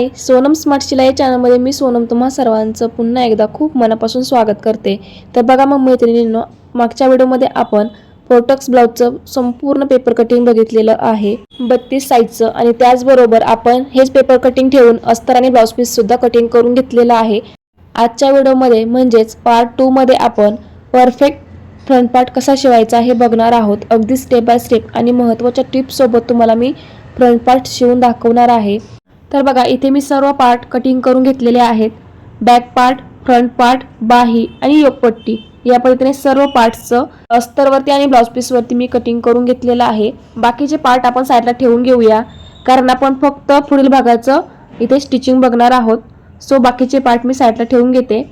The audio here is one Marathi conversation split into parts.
हाय सोनम स्मार्ट शिलाई या चॅनलमध्ये मी सोनम तुम्हा सर्वांचं पुन्हा एकदा खूप मनापासून स्वागत करते. तर बघा मग मैत्रिणींनो मागच्या व्हिडिओमध्ये आपण प्रोटक्स ब्लाऊजचं संपूर्ण पेपर कटिंग बघितलेलं आहे. बत्तीस साईजचं आणि त्याचबरोबर आपण हेच पेपर कटिंग ठेवून अस्तर आणि ब्लाऊज पीससुद्धा कटिंग करून घेतलेलं आहे. आजच्या व्हिडिओमध्ये म्हणजेच पार्ट टूमध्ये आपण परफेक्ट फ्रंट पार्ट कसा शिवायचा हे बघणार आहोत. अगदी स्टेप बाय स्टेप आणि महत्त्वाच्या टिप्ससोबत तुम्हाला मी फ्रंट पार्ट शिवून दाखवणार आहे. तर बघा इथे मी सर्व पार्ट कटिंग करून घेतलेले आहेत. बॅक पार्ट फ्रंट पार्ट बाही आणि योगपट्टी. या पद्धतीने सर्व पार्टचं अस्तरवरती आणि ब्लाऊज पीसवरती मी कटिंग करून घेतलेलं आहे. बाकीचे पार्ट आपण साईडला ठेवून घेऊया कारण आपण फक्त पुढील भागाचं इथे स्टिचिंग बघणार आहोत. सो बाकीचे पार्ट मी साईडला ठेवून घेते.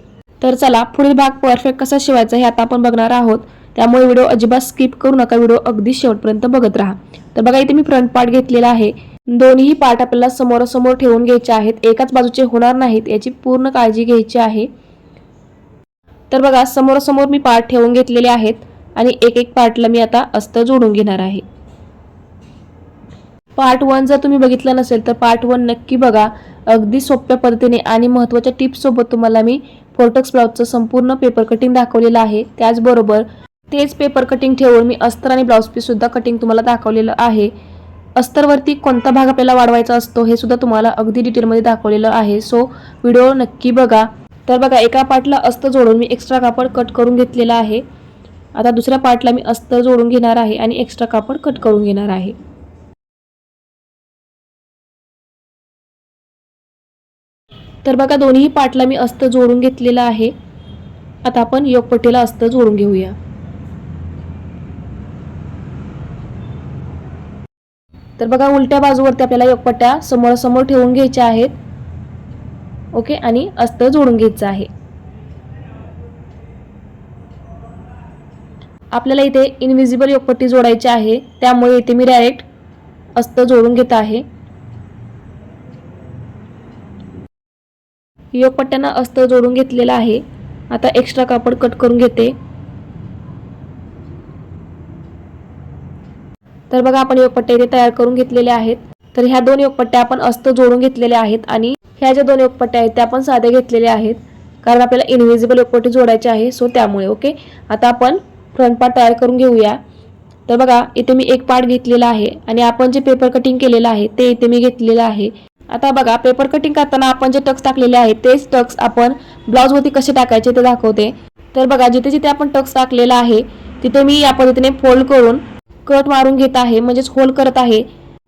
तर चला पुढील भाग परफेक्ट कसा शिवायचा हे आता आपण बघणार आहोत. त्यामुळे व्हिडिओ अजिबात स्किप करू नका व्हिडिओ अगदी शेवटपर्यंत बघत राहा. तर बघा इथे मी फ्रंट पार्ट घेतलेला आहे. दोन्ही पार्ट आपल्याला समोरासमोर ठेवून घ्यायचे आहेत. एकाच बाजूचे होणार नाहीत याची पूर्ण काळजी घ्यायची आहे. तर बघा समोरासमोर मी पार्ट ठेवून घेतलेले आहेत आणि एक एक पार्टला मी आता अस्तर जोडून घेणार आहे. पार्ट वन जर तुम्ही बघितलं नसेल तर पार्ट वन नक्की बघा. अगदी सोप्या पद्धतीने आणि महत्त्वाच्या टिप्ससोबत तुम्हाला मी फोर्टक्स ब्लाऊजचं संपूर्ण पेपर कटिंग दाखवलेलं आहे. त्याचबरोबर तेच पेपर कटिंग ठेवून मी अस्तर आणि ब्लाऊज पीस सुद्धा कटिंग तुम्हाला दाखवलेलं आहे. अस्तरवरती कोणता भाग आपल्याला वाढवायचा असतो हे सुद्धा तुम्हाला अगदी डिटेलमध्ये दाखवलेलं आहे. सो व्हिडिओ नक्की बघा. तर बघा एका पार्टला अस्तर जोडून मी एक्स्ट्रा कापड कट करून घेतलेला आहे. आता दुसऱ्या पार्टला मी अस्तर जोडून घेणार आहे आणि एक्स्ट्रा कापड कट करून घेणार आहे. तर बघा दोन्ही पार्टला मी अस्तर जोडून घेतलेलं आहे. आता आपण योगपट्टीला अस्तर जोडून घेऊया. तर बघा उलट्या बाजूवरती आपल्याला योगपट्ट्या समोरासमोर ठेवून घ्यायच्या आहेत. ओके आणि अस्त जोडून घ्यायचं आहे. आपल्याला इथे इनविजिबल योगपट्टी जोडायची आहे. त्यामुळे इथे मी डायरेक्ट अस्त जोडून घेत आहे. योगपट्ट्यांना अस्त जोडून घेतलेलं आहे. आता एक्स्ट्रा कापड कट करून घेते. तर बघा आपण योगपट्ट्या इथे तयार करून घेतलेल्या आहेत. तर ह्या दोन योगपट्ट्या आपण अस्त जोडून घेतलेल्या आहेत आणि ह्या ज्या दोन योगपट्ट्या आहेत त्या आपण साध्या घेतलेल्या आहेत. कारण आपल्याला इनव्हिजिबल योगपट्टी जोडायची आहे सो त्यामुळे ओके आता आपण फ्रंट पार्ट तयार करून घेऊया. तर बघा इथे मी एक पार्ट घेतलेला आहे आणि आपण जे पेपर कटिंग केलेलं आहे ते इथे मी घेतलेलं आहे. आता बघा पेपर कटिंग करताना आपण जे टक्स टाकलेले आहेत तेच टक्स आपण ब्लाऊजवरती कसे टाकायचे ते दाखवते. तर बघा जिथे जिथे आपण टक्स टाकलेला आहे तिथे मी या पद्धतीने फोल्ड करून कट मारून घेत आहे म्हणजेच होल करत आहे.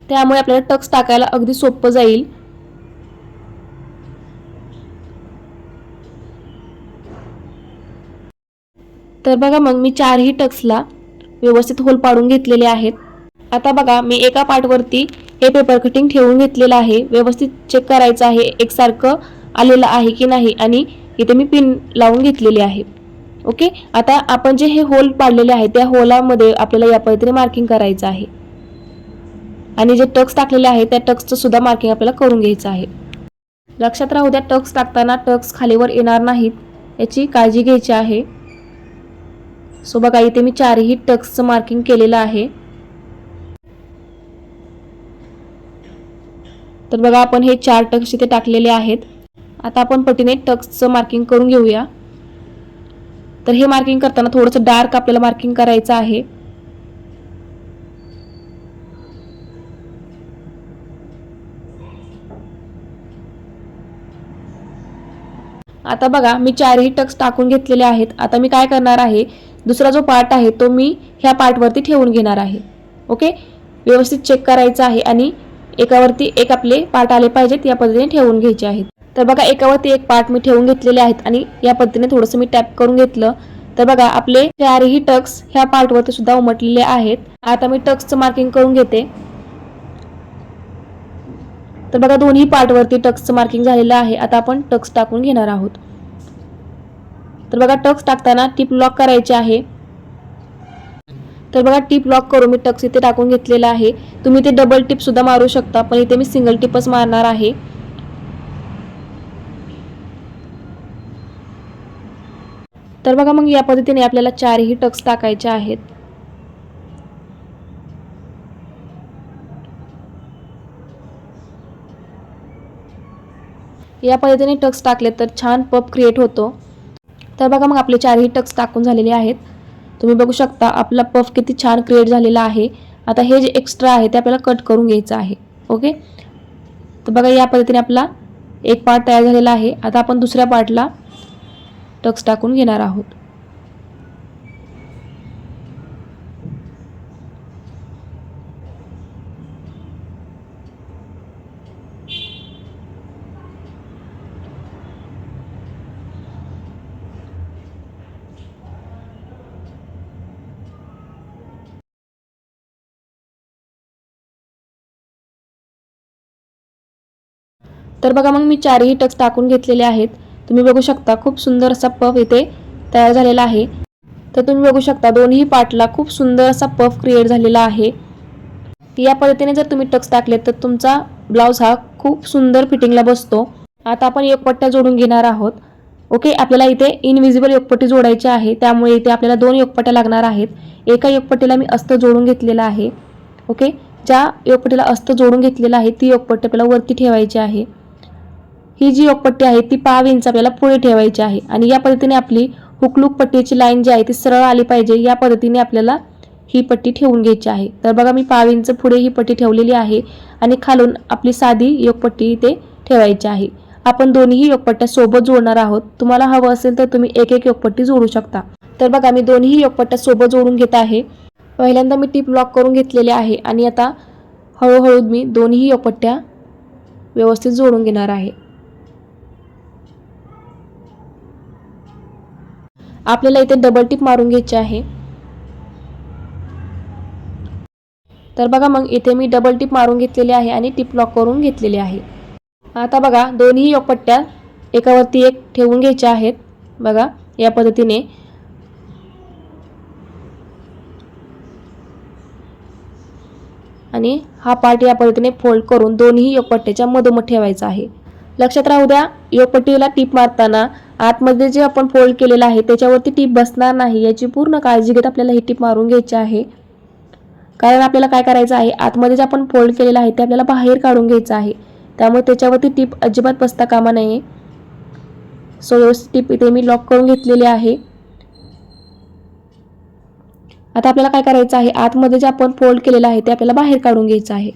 त्यामुळे आपल्याला टक्स टाकायला अगदी सोपं जाईल. तर बघा मग मी चारही टक्सला व्यवस्थित होल पाडून घेतलेले आहेत. आता बघा मी एका पार्टवरती हे पेपर कटिंग ठेवून घेतलेलं आहे. व्यवस्थित चेक करायचं आहे एकसारखं आलेलं आहे की नाही आणि इथे मी पिन लावून घेतलेली आहे. ओके? आता आपण जे हे होल पाडलेले आहे त्या होलामध्ये आपल्याला या पद्धतीने मार्किंग करायचं आहे. आणि जे टक्स टाकलेले आहे त्या टक्सचं सुद्धा मार्किंग आपल्याला करून घ्यायचं आहे. लक्षात राहू द्या टक्स टाकताना टक्स खालीवर येणार नाहीत याची काळजी घ्यायची आहे. सो बघा इथे मी चारही टक्सचं मार्किंग केलेलं आहे. तर बघा आपण हे चार टक्स इथे टाकलेले आहेत. आता आपण पटीने टक्सचं मार्किंग करून घेऊया. तर हे मार्किंग करताना थोडंसं डार्क आपल्याला मार्किंग करायचं आहे. आता बघा मी चारही टक्स टाकून घेतलेले आहेत. आता मी काय करणार आहे? दुसरा जो पार्ट आहे तो मी ह्या पार्टवरती ठेवून घेणार आहे. ओके? व्यवस्थित चेक करायचं आहे आणि एकावरती एक आपले पार्ट आले पाहिजेत या पद्धतीने ठेवून घ्यायचे आहेत. तर बघा एकावरती एक पार्ट मी ठेवून घेतलेले आहेत आणि या पद्धतीने थोडंसं मी टॅप करून घेतलं. तर बघा आपले चारही टक्स ह्या पार्टवरती सुद्धा उमटलेले आहेत. आता मी टक्सचं मार्किंग करून घेते. तर बघा दोन्ही पार्टवरती टक्सचं मार्किंग झालेलं आहे. आता आपण टक्स टाकून घेणार आहोत. तर बघा टक्स टाकताना टिप लॉक करायची आहे. तर बघा टिप लॉक करून मी टक्स इथे टाकून घेतलेला आहे. तुम्ही ते डबल टिप सुद्धा मारू शकता पण इथे मी सिंगल टिपच मारणार आहे. तर बघा मग या पद्धतीने आपल्याला चारही टक्स टाकायचे आहेत. या पद्धतीने टक्स टाकले तर छान पप क्रिएट होतो. तर बघा मग आपले चारही टक्स टाकून झालेले आहेत. तुम्ही बघू शकता आपला पफ किती छान क्रिएट झालेला आहे. आता हे जे एक्स्ट्रा आहे ते आपल्याला कट करून घ्यायचं आहे. ओके? तर बघा या पद्धतीने आपला एक पार्ट तयार झालेला आहे. आता आपण दुसऱ्या पार्टला टक्स टाकून घेणार आहोत. तर बघा मग मी चारही टक्स टाकून घेतलेले आहेत. तुम्ही बघू शकता खूप सुंदर असा पफ इथे तयार झालेला आहे. तर तुम्ही बघू शकता दोन्ही पार्टला खूप सुंदर असा पफ क्रिएट झालेला आहे. या पद्धतीने जर तुम्ही टक्स टाकले तर तुमचा ब्लाऊज हा खूप सुंदर फिटिंगला बसतो. आता आपण योगपट्ट्या जोडून घेणार आहोत. ओके आपल्याला इथे इनविजिबल योगपट्टी जोडायची आहे. त्यामुळे इथे आपल्याला दोन योगपट्ट्या लागणार आहेत. एका योगपट्टीला मी अस्त जोडून घेतलेला आहे. ओके ज्या योगपट्टीला अस्त जोडून घेतलेला आहे ती योगपट्टी आपल्याला वरती ठेवायची आहे. ही जी योगपट्टी आहे ती पाव इंच आपल्याला पुढे ठेवायची आहे. आणि या पद्धतीने आपली हुकलूक पट्टीची लाईन जी आहे ती सरळ आली पाहिजे. या पद्धतीने आपल्याला ही पट्टी ठेवून घ्यायची आहे. तर बघा मी पाव इंच पुढे ही पट्टी ठेवलेली आहे आणि खालून आपली साधी योगपट्टी इथे ठेवायची आहे. आपण दोन्ही योगपट्ट्या सोबत जोडणार आहोत. तुम्हाला हवं असेल तर तुम्ही एक एक योगपट्टी जोडू शकता. तर बघा मी दोन्ही योगपट्ट्या सोबत जोडून घेत आहे. पहिल्यांदा मी टीप लॉक करून घेतलेले आहे आणि आता हळूहळू मी दोन्ही योगपट्ट्या व्यवस्थित जोडून घेणार आहे. आपल्याला इथे डबल टिप मारून घ्यायची आहे. तर बघा मग इथे मी डबल टिप मारून घेतलेली आहे आणि टिप लॉक करून घेतलेली आहे. आता बघा दोन्ही योगपट्ट्या एकावरती एक ठेवून घ्यायच्या आहेत. बघा या पद्धतीने. आणि हा पार्ट या पद्धतीने फोल्ड करून दोन्ही योगपट्ट्याच्या मधोमध ठेवायचा आहे. लक्षात राहू द्या योगपट्टीला टीप मारताना आतमध्ये जे आपण फोल्ड केलेलं आहे त्याच्यावरती टीप बसणार नाही याची पूर्ण काळजी घेत आपल्याला ही टीप मारून घ्यायची आहे. कारण आपल्याला काय करायचं आहे आतमध्ये जे आपण फोल्ड केलेलं आहे ते आपल्याला बाहेर काढून घ्यायचं आहे. त्यामुळे त्याच्यावरती टीप अजिबात बसता कामा नये. सो व्यवस्थित टीप इथे मी लॉक करून घेतलेली आहे. आता आपल्याला काय करायचं आहे आतमध्ये जे आपण फोल्ड केलेलं आहे ते आपल्याला बाहेर काढून घ्यायचं आहे.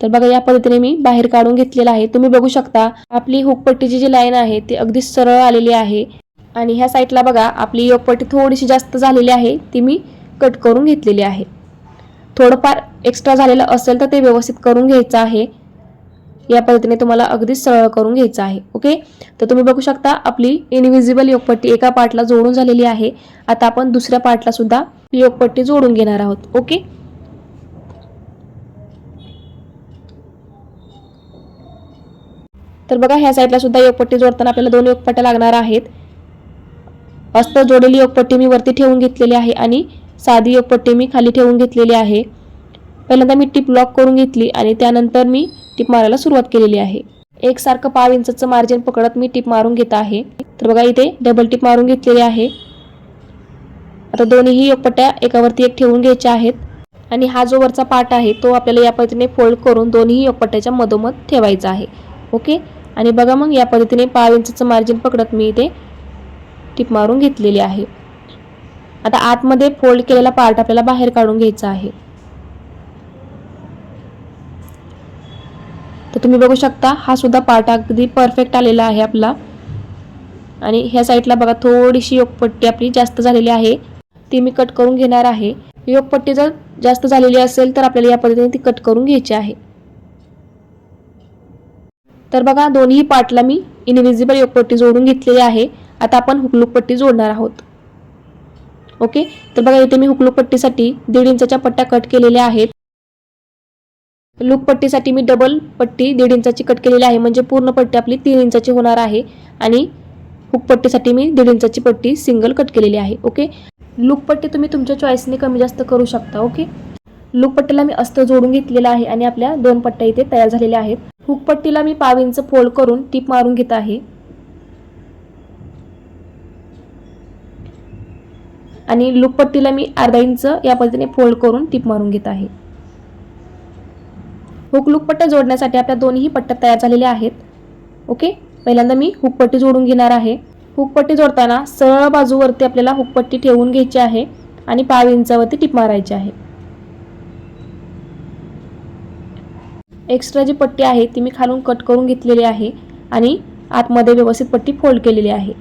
तर बघा या पद्धतीने मी बाहेर काढून घेतलेला आहे. तुम्ही बघू शकता आपली हुकपट्टीची जी लाईन आहे ती अगदी सरळ आलेली आहे. आणि ह्या साईडला बघा आपली योगपट्टी थोडीशी जास्त झालेली आहे ती मी कट करून घेतलेली आहे. थोडंफार एक्स्ट्रा झालेलं असेल तर ते व्यवस्थित करून घ्यायचं आहे. या पद्धतीने तुम्हाला अगदी सरळ करून घ्यायचं आहे ओके? तर तुम्ही बघू शकता आपली इनविजिबल योगपट्टी एका पार्टला जोडून झालेली आहे. आता आपण दुसऱ्या पार्टला सुद्धा योगपट्टी जोडून घेणार आहोत ओके? तर बघा ह्या साईडला सुद्धा योगपट्टी जोडताना आपल्याला दोन योगपट्ट्या लागणार आहेत. अस्त जोडलेली योगपट्टी मी वरती ठेवून घेतलेली आहे आणि साधी योगपट्टी मी खाली ठेवून घेतलेली आहे. पहिल्यांदा मी टिप लॉक करून घेतली आणि त्यानंतर मी टिप मारायला सुरुवात केलेली आहे. एकसारखं पाव इंचचं मार्जिन पकडत मी टिप मारून घेत आहे. तर बघा इथे डबल टिप मारून घेतलेली आहे. आता दोन्हीही योगपट्ट्या एकावरती एक ठेवून घ्यायच्या आहेत. आणि हा जो वरचा पार्ट आहे तो आपल्याला या पद्धतीने फोल्ड करून दोन्ही योगपट्ट्याच्या मधोमध ठेवायचा आहे. ओके आणि बघा मग या पद्धतीने पाव इंचचं मार्जिन पकडत मी इथे टिप मारून घेतलेली आहे. आता आतमध्ये फोल्ड केलेला पार्ट आपल्याला बाहेर काढून घ्यायचा आहे. तर तुम्ही बघू शकता हा सुद्धा पार्ट अगदी परफेक्ट आलेला आहे आपला. आणि ह्या साईडला बघा थोडीशी योगपट्टी आपली जास्त झालेली आहे. ती मी कट करून घेणार आहे. योगपट्टी जर जास्त झालेली असेल तर आपल्याला या पद्धतीने ती कट करून घ्यायची आहे. तर बघा दोन्ही पार्टला मी इनविजिबल योगपट्टी जोडून घेतलेली आहे. आता आपण हुकलूक पट्टी जोडणार आहोत. ओके तर बघा इथे मी हुकलूक पट्टीसाठी दीड इंचाच्या पट्ट्या कट केलेल्या आहेत. लूक पट्टीसाठी मी डबल पट्टी दीड इंचाची कट केलेली आहे. म्हणजे पूर्ण पट्टी आपली तीन इंचाची होणार आहे. आणि हुकपट्टीसाठी मी दीड इंचाची पट्टी सिंगल कट केलेली आहे. ओके लूक पट्टी तुम्ही तुमच्या चॉईसने कमी जास्त करू शकता. ओके लूक पट्टीला मी अस्तर जोडून घेतलेला आहे आणि आपल्या दोन पट्ट्या इथे तयार झालेल्या आहेत. हुक पट्टीला मी पाव इंच फोल्ड करून टीप मारून घेत आहे. आणि लुकपट्टीला मी अर्धा इंच या पद्धतीने फोल्ड करून टीप मारून घेत आहे. हुक लुकपट्ट्या जोडण्यासाठी आपल्या दोन्ही पट्ट्या तयार झालेल्या आहेत. ओके? पहिल्यांदा मी हुकपट्टी जोडून घेणार आहे. हुकपट्टी जोडताना सरळ बाजूवरती आपल्याला हुकपट्टी ठेवून घ्यायची आहे आणि पाव इंचावरती टिप मारायची आहे. एक्स्ट्रा जी पट्टी आहे ती मी खालून कट करून घेतलेली आहे आणि आतमध्ये व्यवस्थित पट्टी फोल्ड केलेली आहे.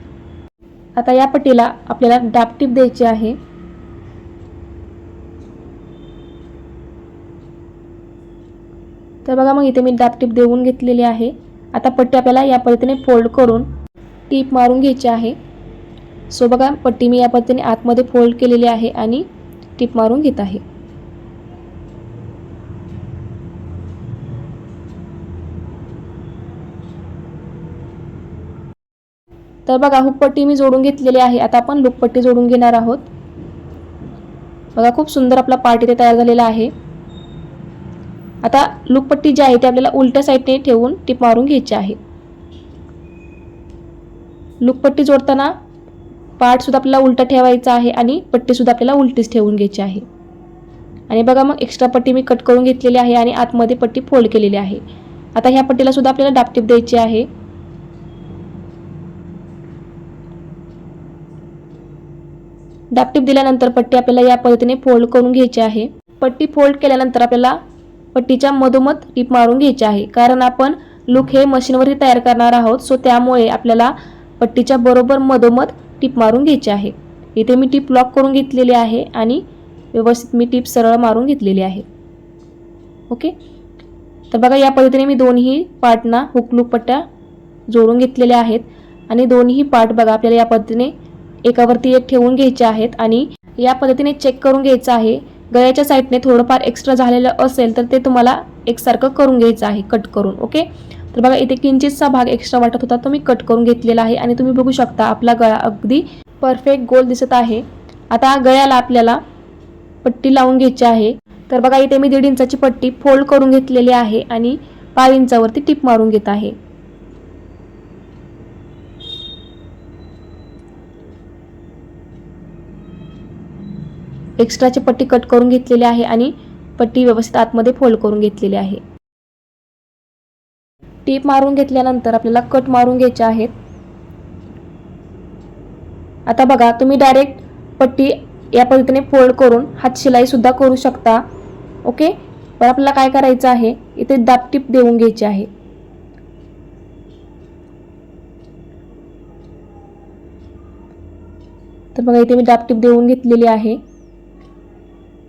आता या पट्टीला आपल्याला डाप टिप द्यायची आहे. तर बघा मग इथे मी डाप टिप देऊन घेतलेली आहे. आता पट्टी आपल्याला या पद्धतीने फोल्ड करून टीप मारून घ्यायची आहे. सो बघा पट्टी मी या पद्धतीने आतमध्ये फोल्ड केलेली आहे आणि टीप मारून घेत आहे. तर बघा हुकपट्टी मी जोडून घेतलेली आहे. आता आपण लुकपट्टी जोडून घेणार आहोत. बघा खूप सुंदर आपला पार्ट इथे तयार झालेला आहे. आता लुकपट्टी जी आहे ती आपल्याला उलट्या साईडने ठेवून टीप मारून घ्यायची आहे. लुकपट्टी जोडताना पार्ट सुद्धा आपल्याला उलटा ठेवायचा आहे आणि पट्टी सुद्धा आपल्याला उलटीच ठेवून घ्यायची आहे. आणि बघा मग एक्स्ट्रा पट्टी मी कट करून घेतलेली आहे आणि आतमध्ये पट्टी फोल्ड केलेली आहे. आता ह्या पट्टीला सुद्धा आपल्याला डापटीप द्यायची आहे. डापटीप दिल्यानंतर पट्टी आपल्याला या पद्धतीने फोल्ड करून घ्यायची आहे. पट्टी फोल्ड केल्यानंतर आपल्याला पट्टीच्या मधोमध टीप मारून घ्यायची आहे. कारण आपण लुक हे मशीनवरही तयार करणार आहोत सो त्यामुळे आपल्याला पट्टीच्या बरोबर मधोमध टीप मारून घ्यायची आहे. इथे मी टीप लॉक करून घेतलेली आहे आणि व्यवस्थित मी टीप सरळ मारून घेतलेली आहे. ओके? तर बघा या पद्धतीने मी दोन्ही पार्टना हुकलूक पट्ट्या जोडून घेतलेल्या आहेत. आणि दोन्ही पार्ट बघा आपल्याला या पद्धतीने एकावरती एक ठेवून घ्यायचे आहेत आणि या पद्धतीने चेक करून घ्यायचं आहे. गळ्याच्या साईडने थोडंफार एक्स्ट्रा झालेलं असेल तर ते तुम्हाला एकसारखं करून घ्यायचं आहे कट करून ओके तर बघा इथे किंचितचा भाग एक्स्ट्रा वाटत होता तो मी कट करून घेतलेला आहे आणि तुम्ही बघू शकता आपला गळा अगदी परफेक्ट गोल दिसत आहे. आता गळ्याला आपल्याला पट्टी लावून घ्यायची आहे. तर बघा इथे मी दीड इंचाची पट्टी फोल्ड करून घेतलेली आहे आणि पाच इंचावरती टिप मारून घेत आहे. एक्स्ट्राची पट्टी कट करून घेतलेली आहे आणि पट्टी व्यवस्थित आतमध्ये फोल्ड करून घेतलेली आहे. टीप मारून घेतल्यानंतर आपल्याला कट मारून घ्यायचे आहेत. आता बघा तुम्ही डायरेक्ट पट्टी या पद्धतीने फोल्ड करून हात शिलाईसुद्धा करू शकता. ओके? पण आपल्याला काय करायचं आहे? इथे दाब टीप देऊन घ्यायची आहे. तर बघा इथे मी दाब टीप देऊन घेतलेली आहे.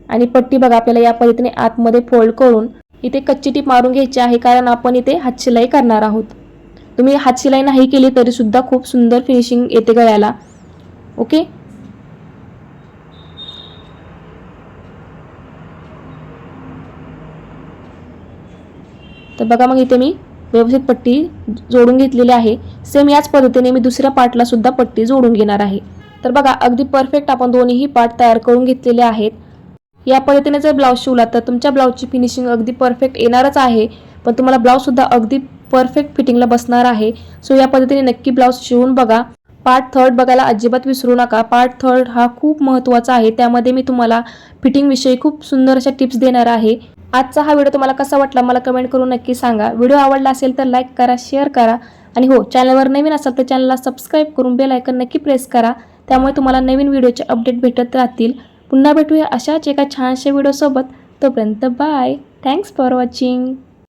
आणि पट्टी बघा आपल्याला या पद्धतीने आतमध्ये फोल्ड करून इथे कच्ची टीप मारून घ्यायची आहे कारण आपण इथे हातशिलाई करणार आहोत. तुम्ही हातशिलाई नाही केली तरी सुद्धा खूप सुंदर फिनिशिंग येते गळ्याला. ओके तर बघा मग इथे मी व्यवस्थित पट्टी जोडून घेतलेली आहे. सेम याच पद्धतीने मी दुसऱ्या पार्टला सुद्धा पट्टी जोडून घेणार आहे. तर बघा अगदी परफेक्ट आपण दोन्हीही पार्ट तयार करून घेतलेले आहेत. या पद्धतीने जर ब्लाऊज शिवला तर तुमच्या ब्लाऊजची फिनिशिंग अगदी परफेक्ट येणारच आहे. पण तुम्हाला ब्लाऊजसुद्धा अगदी परफेक्ट फिटिंगला बसणार आहे. सो या पद्धतीने नक्की ब्लाऊज शिवून बघा. पार्ट थर्ड बघायला अजिबात विसरू नका. पार्ट थर्ड हा खूप महत्त्वाचा आहे. त्यामध्ये मी तुम्हाला फिटिंगविषयी खूप सुंदर अशा टिप्स देणार आहे. आजचा हा व्हिडिओ तुम्हाला कसा वाटला मला कमेंट करून नक्की सांगा. व्हिडिओ आवडला असेल तर लाईक करा शेअर करा. आणि हो चॅनलवर नवीन असाल तर चॅनलला सबस्क्राईब करून बेल आयकन नक्की प्रेस करा. त्यामुळे तुम्हाला नवीन व्हिडिओचे अपडेट भेटत राहतील. पुन्हा भेटूया अशाच एका छानशा व्हिडिओसोबत. तोपर्यंत बाय थँक्स फॉर वॉचिंग